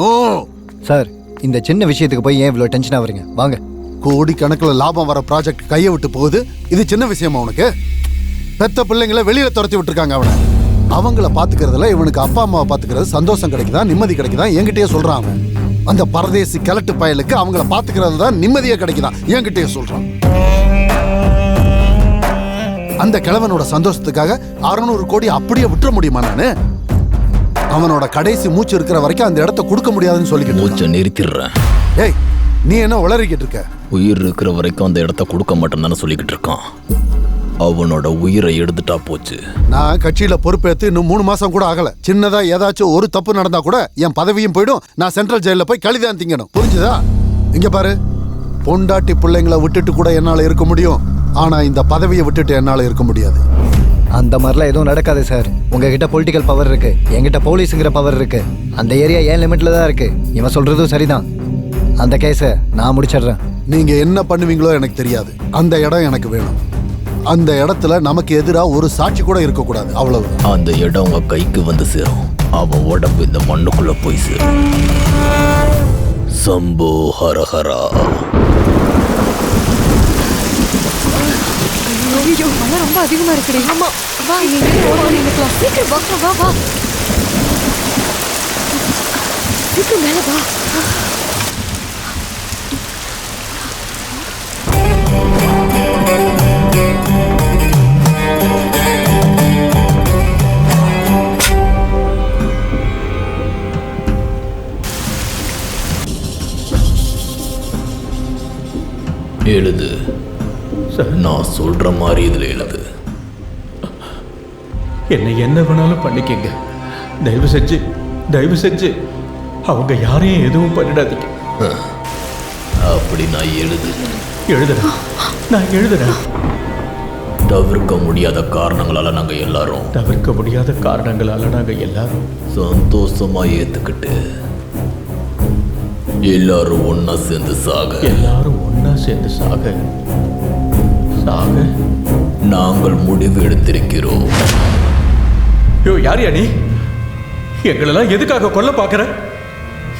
No sir இந்த சின்ன விஷயத்துக்கு போய் ஏன் இவ்வளோ டென்ஷன் ஆகுறீங்க வாங்க. கோடிக்கணக்கில் லாபம் வர ப்ராஜெக்ட் கையை விட்டு போகுது. இது சின்ன விஷயமா உனக்கு? பெத்த பிள்ளைங்களை வெளியில துரத்தி விட்டுருக்காங்க அவனை. அவங்கள பாத்துக்கிறதுல இவனுக்கு அப்பா அம்மாவை பாத்துக்கிறது சந்தோஷம் கிடைக்குதா நிம்மதி கிடைக்குதா என்கிட்டயே சொல்றான் அவன். அந்த பரதேசி கிழட்டு பயலுக்கு அவங்கள பாத்துக்கிறது தான் நிம்மதியா கிடைக்குதா என்கிட்டயே சொல்றான். அந்த கிழவனோட சந்தோஷத்துக்காக அறுநூறு கோடி அப்படியே விட்டுற முடியுமா நானு? அவனோட கடைசி மூச்சு இருக்கிற வரைக்கும் அந்த இடத்த கொடுக்க முடியாதுன்னு சொல்லிக்கிட்டு இருக்கான். மூச்சை நிறுத்திடுறேன். ஏய் நீ என்ன உளறிக்கிட்டு இருக்க? உயிர் இருக்கிற வரைக்கும் அந்த இடத்த கொடுக்க மாட்டேன்னு சொல்லிக்கிட்டு இருக்கான். அவனோட உயிரை எடுத்துட்டா போச்சு. நான் கட்சியில பொறுப்பேத்து இன்னும் மூணு மாசம் கூட ஆகல. சின்னதா ஏதாச்சும் ஒரு தப்பு நடந்தா கூட என் பதவியும் போயிடும். நான் சென்ட்ரல் ஜெயில போய் கழிதான் திங்கணும். புரிஞ்சுதா? இங்க பாரு. பொண்டாட்டி பிள்ளைங்களை விட்டுட்டு கூட என்னால இருக்க முடியும். ஆனா இந்த பதவியை விட்டுட்டு என்னால இருக்க முடியாது. அந்த மாதிரிலாம் எதுவும் நடக்காது சார் உங்ககிட்ட பொலிட்டிக்கல் பவர் இருக்கு. என்கிட்ட போலீஸுங்கிற பவர் இருக்கு. அந்த ஏரியா ஏன் லிமிட்ல தான் இருக்கு? இவன் சொல்றதும் சரிதான். அந்த கேஸை நான் முடிச்சிடுறேன். நீங்க என்ன பண்ணுவீங்களோ எனக்கு தெரியாது. அந்த இடம் எனக்கு வேணும். அந்த இடத்துல நமக்கு எதிரா ஒரு சாட்சி கூட இருக்கக்கூடாது. அவ்வளவு அந்த இடம் உங்க கைக்கு வந்து சேரும். அவன் உடம்பு இந்த மண்ணுக்குள்ள போய் சேரும். சம்போ ஹரஹரா. ஐயோ மழை ரொம்ப அதிகமா இருக்குடி. ஆமா. வா இங்க ஓடி நிக்கலாம் சீக்கிரம் வா வா வா. சீக்கிரம் மேல வா. எழுது. நான் சொல்ற மாதிரி இதுல எழுது. என்னை என்ன வேணாலும் பண்ணிக்கங்க. தயவு செஞ்சு தயவு செஞ்சு. அவங்க யாரையும் எதுவும் பண்ணிடாதீங்க. அப்படி நான் எழுது. எழுதுறேன் நான் எழுதுறேன் தவிர்க்க முடியாத காரணங்களால நாங்க எல்லாரும். தவிர்க்க முடியாத காரணங்களால நாங்க எல்லாரும். சந்தோஷமா ஏத்துக்கிட்டு எல்லாரும் ஒண்ணா சேர்ந்து சாக. எல்லாரும் ஒண்ணா சேர்ந்து சாக. சாக நாங்கள் முடிவு எடுத்திருக்கிறோம். யோ யார் நீ? எங்களெல்லாம் எதுக்காக கொல்ல பார்க்கற?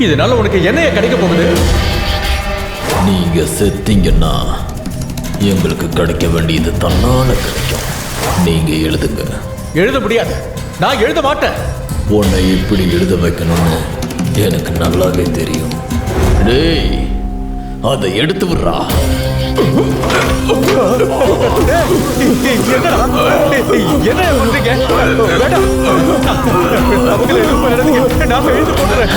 இதனால உனக்கு என்னைய கிடைக்க போகுது? நீங்க செத்தீங்கன்னா எங்களுக்கு கிடைக்க வேண்டியது தன்னால கிடைக்கும். நீங்க எழுதுங்க. எழுத முடியாது. நான் எழுத மாட்டேன். உன்னை எப்படி எழுத வைக்கணும்னு எனக்கு நல்லாவே தெரியும். டேய் அதை எடுத்து விடுறா. என்ன பண்றீங்க வேண்டாம் அவங்களை எதுவும் நான் எழுந்து போடுறேன்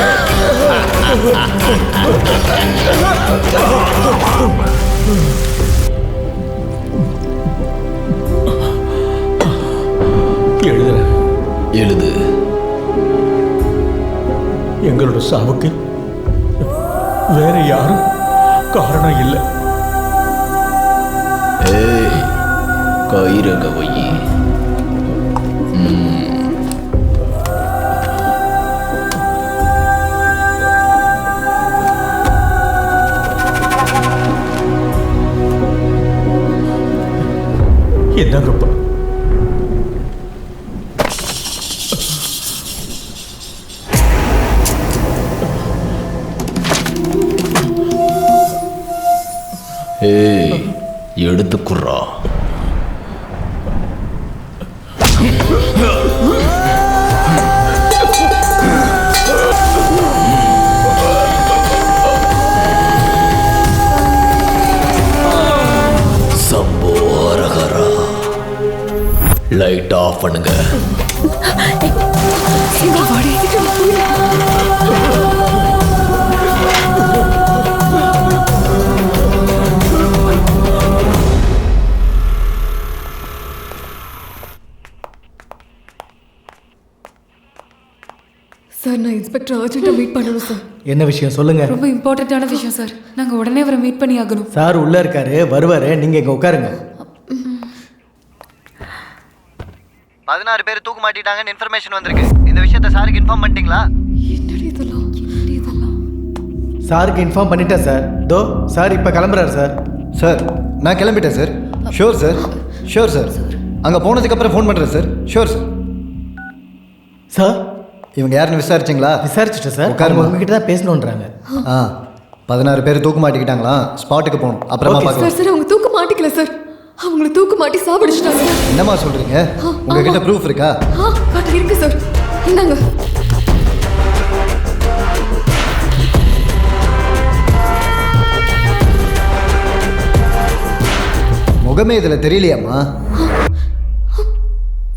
எழுதுறேன் எழுது. எங்களோட சாவுக்கு வேற யாரும் காரணம் இல்லை. ஏய் கயிறக வையி என்னங்கப்பா? ஏய் எடுத்துக்குறா. லைட் ஆஃப் பண்ணுங்க. இன்ஸ்பெக்டர் அர்ஜென்ட்டாக மீட் பண்ணணும் சார் என்ன விஷயம் சொல்லுங்க? ரொம்ப இம்பார்ட்டண்ட்டான விஷயம் சார் நாங்கள் உடனே அவரை மீட் பண்ணி ஆகணும். சார் உள்ள இருக்காரு வருவாரு நீங்க இங்க உட்காருங்க. பதினாறு பேர் தூக்கு மாட்டிட்டாங்கன்னு இன்ஃபர்மேஷன் வந்திருக்கு. இந்த விஷயத்த சாருக்கு இன்ஃபார்ம் பண்ணிட்டீங்களா? என்னடி இதெல்லாம்? என்னடி இதெல்லாம்? சாருக்கு இன்ஃபார்ம் பண்ணிட்டேன் சார் தோ சார் இப்போ கிளம்புறாரு சார் சார் நான் கிளம்பிட்டேன் sir sure sir sure sir அங்கே போனதுக்கப்புறம் ஃபோன் பண்ணுறேன் சார் ஷோர் சார் சார் இவங்க யாருன்னு விசாரிச்சிங்களா? விசாரிச்சுட்டேன் சார். உட்காருமா. அவங்க உங்ககிட்ட தான் பேசணுன்றாங்க. ஆ பதினாறு பேர் தூக்கு மாட்டிக்கிட்டாங்களா? ஸ்பாட்டுக்கு போகணும். அப்புறமா பார்க்கலாம். சார் சார் அவங்க தூக்க மாட்டிக்கல சார். அவங்கள தூக்க மாட்டி சாவடிச்சிட்டாங்க சார். என்னம்மா சொல்றீங்க? உங்ககிட்ட ப்ரூஃப் இருக்கா? ஆ இருக்கு சார். இந்தாங்க. முகமே இதில் தெரியலையாம்மா?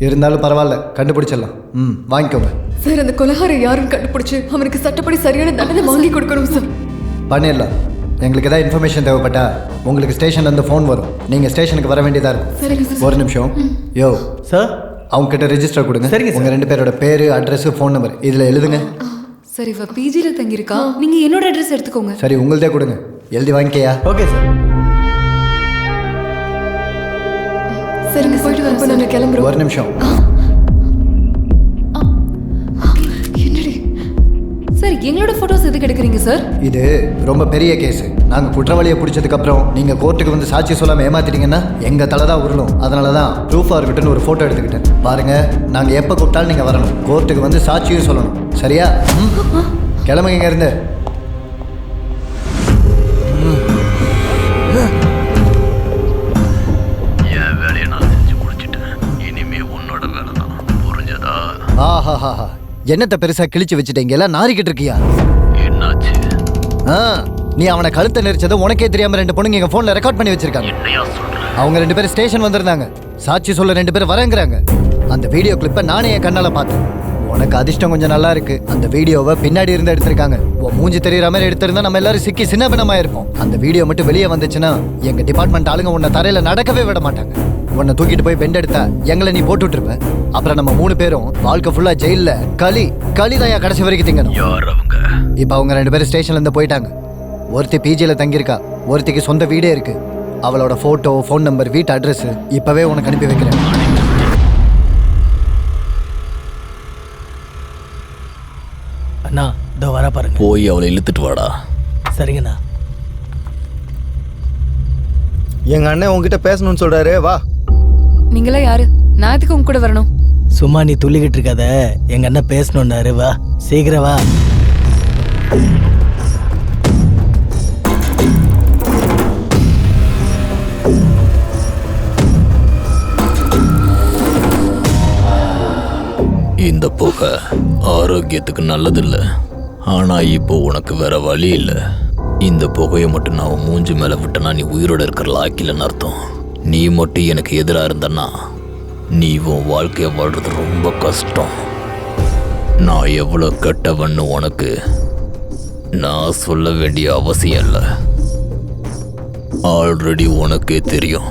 இருந்தாலும் பரவாயில்ல கண்டுபிடிச்சிடலாம். ம் வாங்கிக்கோங்க. சார் அந்த கொலகாரம் யாருன்னு கண்டுபிடிச்சு அவனுக்கு சட்டப்படி சரியான தண்டனை வாங்கி கொடுக்கணும் சார். பண்ணிடலாம். எங்களுக்கு ஏதாவது இன்ஃபர்மேஷன் தேவைப்பட்டா உங்களுக்கு ஸ்டேஷன்லேருந்து ஃபோன் வரும். நீங்கள் ஸ்டேஷனுக்கு வர வேண்டியதாக இருக்கும். சரிங்க சார். ஒரு நிமிஷம். யோ. சார் அவங்க கிட்ட ரெஜிஸ்டர் கொடுங்க. சரிங்க சார். உங்கள் ரெண்டு பேரோட பேர் அட்ரஸ் ஃபோன் நம்பர் இதில் எழுதுங்க. சரி இவ பிஜில தங்கியிருக்கா. நீங்க என்னோட அட்ரஸ் எடுத்துக்கோங்க. சரி உங்கள்தே கொடுங்க. எழுதி வாங்கிக்கையா? ஓகே சார் சரிங்க போயிட்டு வரப்போ நாங்கள் கிளம்புறோம். ஒரு நிமிஷம். சார் எங்களோட போட்டோஸ் எதுக்கு எடுக்கிறீங்க சார் இது ரொம்ப பெரிய கேஸ் நாங்கள் குற்றவாளியை பிடிச்சதுக்கப்புறம் நீங்கள் கோர்ட்டுக்கு வந்து சாட்சி சொல்லாமல் ஏமாத்திட்டீங்கன்னா எங்கள் தலை தான் உருளும். அதனால தான் ப்ரூஃபாக இருக்கட்டும்னு ஒரு ஃபோட்டோ எடுத்துக்கிட்டேன். பாருங்க நாங்கள் எப்போ கூப்பிட்டாலும் நீங்கள் வரணும். கோர்ட்டுக்கு வந்து சாட்சியும் சொல்லணும். சரியா? கிளம்புங்க இங்க இருந்து என் என்னத்தை பெருசாக கிழிச்சு வச்சுட்டீங்க? எல்லாம் நாரிக்கிட்டு இருக்கியா? என்னாச்சு? ஆ நீ அவனை கழுத்தை நெரிச்சதை உனக்கே தெரியாம ரெண்டு பொண்ணுங்க எங்க போன்ல ரெக்கார்ட் பண்ணி வச்சிருக்காங்க. அவங்க ரெண்டு பேரும் ஸ்டேஷன் வந்திருந்தாங்க. சாட்சி சொல்ல ரெண்டு பேரும் வரேங்கிறாங்க. அந்த வீடியோ கிளிப்பை நானே என் கண்ணால பார்த்தேன். உனக்கு அதிர்ஷ்டம் கொஞ்சம் நல்லா இருக்கு. அந்த வீடியோவை பின்னாடி இருந்து எடுத்திருக்காங்க. உன் மூஞ்சி தெரியற மாதிரி எடுத்திருந்தா நம்ம எல்லாரும் சிக்கி சின்ன பின்னமா இருப்போம் அந்த வீடியோ மட்டும் வெளியே வந்துச்சுன்னா எங்க டிபார்ட்மெண்ட் ஆளுங்க உன்னை தரையில நடக்கவே விட மாட்டாங்க. உன்னை தூக்கிட்டு போய் பெண்ட் எடுத்தா எங்களை நீ போட்டு விட்டுருப்ப. அப்புறம் நம்ம மூணு பேரும் வாழ்க்கை ஃபுல்லா ஜெயில்ல களி களி தான் கடைசி வரைக்கும் திங்கணும். யார் அவங்க? இப்போ அவங்க ரெண்டு பேரும் ஸ்டேஷன்ல இருந்து போயிட்டாங்க. ஒருத்தி பிஜியில் தங்கியிருக்கா. ஒருத்திக்கு சொந்த வீடே இருக்கு. அவளோட ஃபோட்டோ ஃபோன் நம்பர் வீட்டு அட்ரஸ் இப்போவே உனக்கு அனுப்பி வைக்கிறேன். அண்ணா இதோ வர பாருங்க. போய் அவளை இழுத்துட்டு வாடா. சரிங்கண்ணா. எங்க அண்ணன் உன்கிட்ட பேசணும்னு சொல்றாரு வா. நீங்களா யாரு? நான் எதுக்கு உங்க கூட வரணும்? சும்மா நீ துள்ளிக்கிட்டு இருக்காத. எங்க அண்ணன் பேசணுன்னாரு வா. சீக்கிரம் வா. இந்த புகை ஆரோக்கியத்துக்கு நல்லதில்ல. ஆனா இப்போ உனக்கு வேற வழி இல்ல. இந்த புகையை மட்டும் நான் உன் மூஞ்சி மேல விட்டனா நீ உயிரோட இருக்கிற லாக்கிலன்னு அர்த்தம். நீ மட்டும் எனக்கு எதிராக இருந்தன்னா நீ உன் வாழ்க்கையை வாழ்றது ரொம்ப கஷ்டம். நான் எவ்வளோ கெட்டவன்னு உனக்கு நான் சொல்ல வேண்டிய அவசியம் இல்லை. ஆல்ரெடி உனக்கே தெரியும்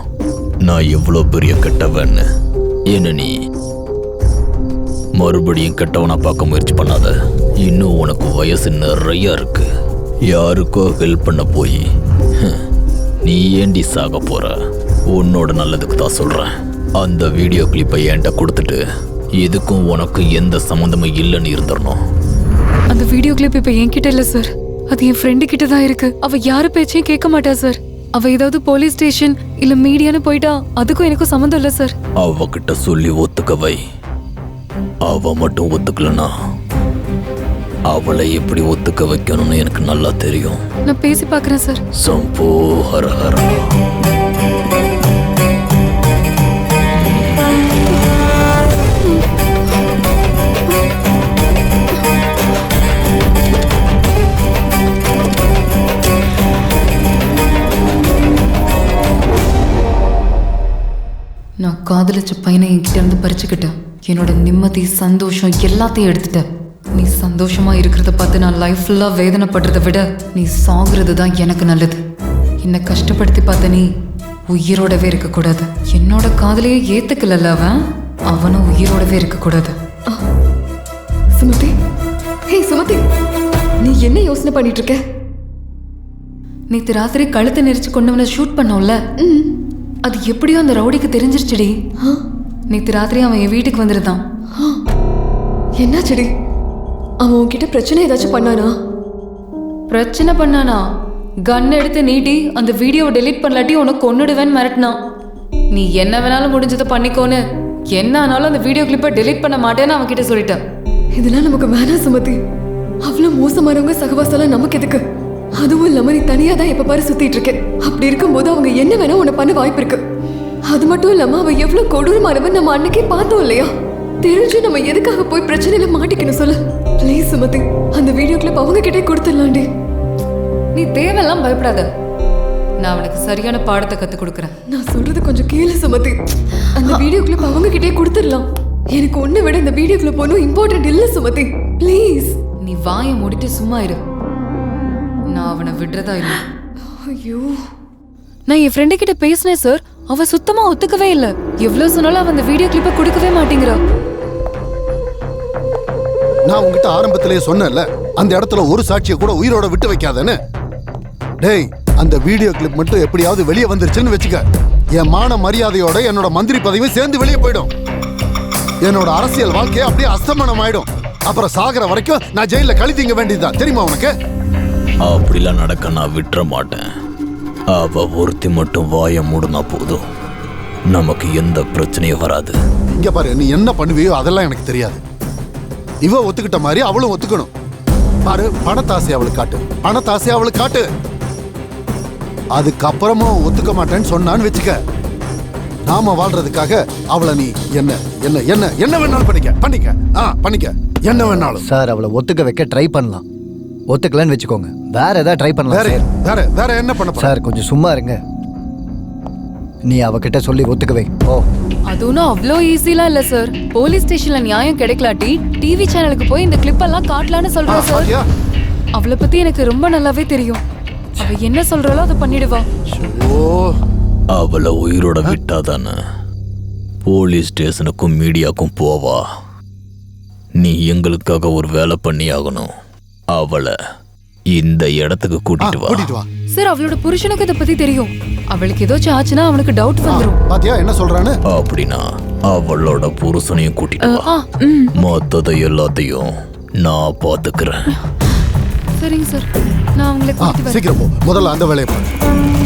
நான் எவ்வளோ பெரிய கெட்டவன்னு. என்ன நீ? மறுபடியும் கெட்டவனா பார்க்க முயற்சி பண்ணாத. இன்னும் உனக்கு வயசு நிறைய இருக்கு. யாருக்கோ ஹெல்ப் பண்ண போய் நீ ஏண்டி சாக போகிற உன்னோட நல்லதுக்கு தான் சொல்றேன். அந்த வீடியோ கிளிப்பை என்கிட்ட கொடுத்துட்டு இதுக்கும் உனக்கு எந்த சம்மந்தமும் இல்லைன்னு இருந்துடணும். அந்த வீடியோ கிளிப் இப்ப என்கிட்ட இல்ல சார் அது என் ஃப்ரெண்டு கிட்ட தான் இருக்கு. அவ யாரு பேச்சையும் கேட்க மாட்டா சார் அவ ஏதாவது போலீஸ் ஸ்டேஷன் இல்ல மீடியான்னு போயிட்டா அதுக்கும் எனக்கும் சம்மந்தம் இல்ல சார் அவகிட்ட சொல்லி ஒத்துக்க வை. அவ மட்டும் ஒத்துக்கலனா அவளை எப்படி ஒத்துக்க வைக்கணும்னு எனக்கு நல்லா தெரியும். நான் பேசி பார்க்கறேன் சார் சம்போ ஹர ஹர. காதலிச்ச பையனை என்கிட்ட இருந்து பறிச்சுக்கிட்டேன் என்னோட நிம்மதி சந்தோஷம் எல்லாத்தையும் எடுத்துட்டேன் நீ சந்தோஷமா இருக்கிறத பார்த்து நான் லைஃப் ஃபுல்லா வேதனைப்படுறதை விட நீ சாகுறது தான் எனக்கு நல்லது. என்னை கஷ்டப்படுத்தி பார்த்த நீ உயிரோடவே இருக்கக்கூடாது. என்னோட காதலையே ஏத்துக்கலல்ல அவன்? அவனும் உயிரோடவே இருக்கக்கூடாது. சுமதி. ஹே சுமதி. நீ என்ன யோசனை பண்ணிட்டு இருக்க? நேத்து ராத்திரி கழுத்தை நெரிச்சு கொண்டவனை ஷூட் பண்ணோம்ல? அது எப்படியோ அந்த ரவுடிக்கு தெரிஞ்சிருச்சுடி. நேத்து ராத்திரி அவன் என் வீட்டுக்கு வந்திருந்தான். என்னாச்சடி? அவன் உன்கிட்ட பிரச்சனை ஏதாச்சும் பண்ணானா? பிரச்சனை பண்ணானா? கன் எடுத்து நீட்டி அந்த வீடியோவை டெலீட் பண்ணலாட்டி உனக்கு கொன்னுடுவேன்னு மிரட்டினான். நீ என்ன வேணாலும் முடிஞ்சதை பண்ணிக்கோன்னு. என்ன ஆனாலும் அந்த வீடியோ கிளிப்பை டெலீட் பண்ண மாட்டேன்னு அவன் கிட்ட சொல்லிட்டேன். இதெல்லாம் நமக்கு வேணாம் சுமதி. அவ்வளவு மோசமானவங்க சகவாசம்லாம் நமக்கு எதுக்கு? அதுவும் இல்லாம நீ தனியா தான் எப்ப பாரு சுத்திட்டு இருக்கேன். அப்படி இருக்கும்போது அவங்க என்ன வேணா உன்னை பண்ண வாய்ப்பு இருக்கு. அது மட்டும் இல்லாம அவ எவ்வளவு கொடூரமானவன் நம்ம அன்னைக்கே பார்த்தோம் இல்லையா? தெரிஞ்சு நம்ம எதுக்காக போய் பிரச்சனையில மாட்டிக்கணும் சொல்லு. ப்ளீஸ் சுமதி அந்த வீடியோ கிளிப் அவங்க கிட்டே கொடுத்துடலாண்டி நீ தேவையெல்லாம் பயப்படாத. நான் அவனுக்கு சரியான பாடத்தை கற்றுக் கொடுக்குறேன். நான் சொல்றது கொஞ்சம் கேளு சுமதி. அந்த வீடியோ கிளிப் அவங்க கிட்டே கொடுத்துடலாம். எனக்கு ஒண்ணு விட இந்த வீடியோ கிளிப் ஒன்றும் இம்பார்ட்டன்ட் இல்ல சுமதி. ப்ளீஸ் நீ வாயை மூடிட்டு சும்மா இரு. நான் அவனை விடுறதா இல்லை? ஐயோ. நான் என் ஃப்ரெண்டு கிட்ட பேசினேன் சார் அவ சுத்தமா ஒத்துக்கவே இல்ல. எவ்வளவு சொன்னாலும் அவன் அந்த வீடியோ கிளிப்பை கொடுக்கவே மாட்டேங்கிறா. நான் உங்ககிட்ட ஆரம்பத்திலேயே சொன்னேன்ல அந்த இடத்துல ஒரு சாட்சியை கூட உயிரோட விட்டு வைக்காதேன்னு. டேய் அந்த வீடியோ கிளிப் மட்டும் எப்படியாவது வெளியே வந்துருச்சுன்னு வச்சுக்க. என் மான மரியாதையோட என்னோட மந்திரி பதவியும் சேர்ந்து வெளியே போயிடும். என்னோட அரசியல் வாழ்க்கையை அப்படியே அஸ்தமனம் ஆயிடும் அப்புறம் சாகிற வரைக்கும் நான் ஜெயில கழித்தீங்க வேண்டியதுதான். தெரியுமா உனக்கு? அப்படிலாம் நடக்க நான் விட்டுற மாட்டேன். அவ ஒருத்தி மட்டும் வாயை மூடுனா போதும். நமக்கு எந்த பிரச்சனையும் வராது. இங்க பாரு நீ என்ன பண்ணுவியோ அதெல்லாம் எனக்கு தெரியாது. இவ ஒத்துக்கிட்ட மாதிரி அவளும் ஒத்துக்கணும். பாரு பணத்தாசை அவளுக்கு காட்டு. பணத்தாசை அவளுக்கு காட்டு. அதுக்கப்புறமும் ஒத்துக்க மாட்டேன்னு சொன்னான்னு வச்சுக்க. நாம வாழ்றதுக்காக அவளை நீ என்ன என்ன என்ன என்ன வேணாலும் பண்ணிக்க. பண்ணிக்க. ஆ பண்ணிக்க. என்ன வேணாலும். சார் அவளை ஒத்துக்க வைக்க ட்ரை பண்ணலாம். ஒத்துக்கலன்னு வச்சுக்கோங்க. வேற ஏதாவது ட்ரை பண்ணலாம் வேற சார் வேற வேற என்ன பண்ண போற? சார் கொஞ்சம் சும்மா இருங்க. நீ அவகிட்ட சொல்லி ஒத்துக்க வை ஓ அது ஒன்றும் அவ்வளோ ஈஸிலாம் இல்ல சார் போலீஸ் ஸ்டேஷன்ல நியாயம் கிடைக்கலாட்டி டிவி சேனலுக்கு போய் இந்த கிளிப் எல்லாம் காட்டலான்னு ஆ, சொல்றா சார் பாத்தியா? அவளை பத்தி எனக்கு ரொம்ப நல்லாவே தெரியும். அவ என்ன சொல்றாளோ அதை பண்ணிடுவா. ஓ அவளை உயிரோட விட்டாதானே? போலீஸ் ஸ்டேஷனுக்கும் மீடியாக்கும் போவா? நீ எங்களுக்காக ஒரு வேலை பண்ணி ஆகணும் அவளை இந்த இடத்துக்கு கூட்டிட்டு வா. கூட்டிட்டு வா. சார் அவளோட புருஷனுக்கு இதை பத்தி தெரியும். அவளுக்கு ஏதாச்சும் ஆச்சுன்னா அவனுக்கு டவுட் வந்துரும். பாத்தியா என்ன சொல்றான்னு? அப்படின்னா அவளோட புருஷனையும் கூட்டிட்டு வா. ஆ ம். மொத்ததை எல்லாத்தையும் நான் பாத்துக்கிறேன். சரிங்க சார். நான் அவங்களை ஆ கூட்டிட்டு வரேன். சீக்கிரம் போ. முதல்ல அந்த வேலையை பாரு.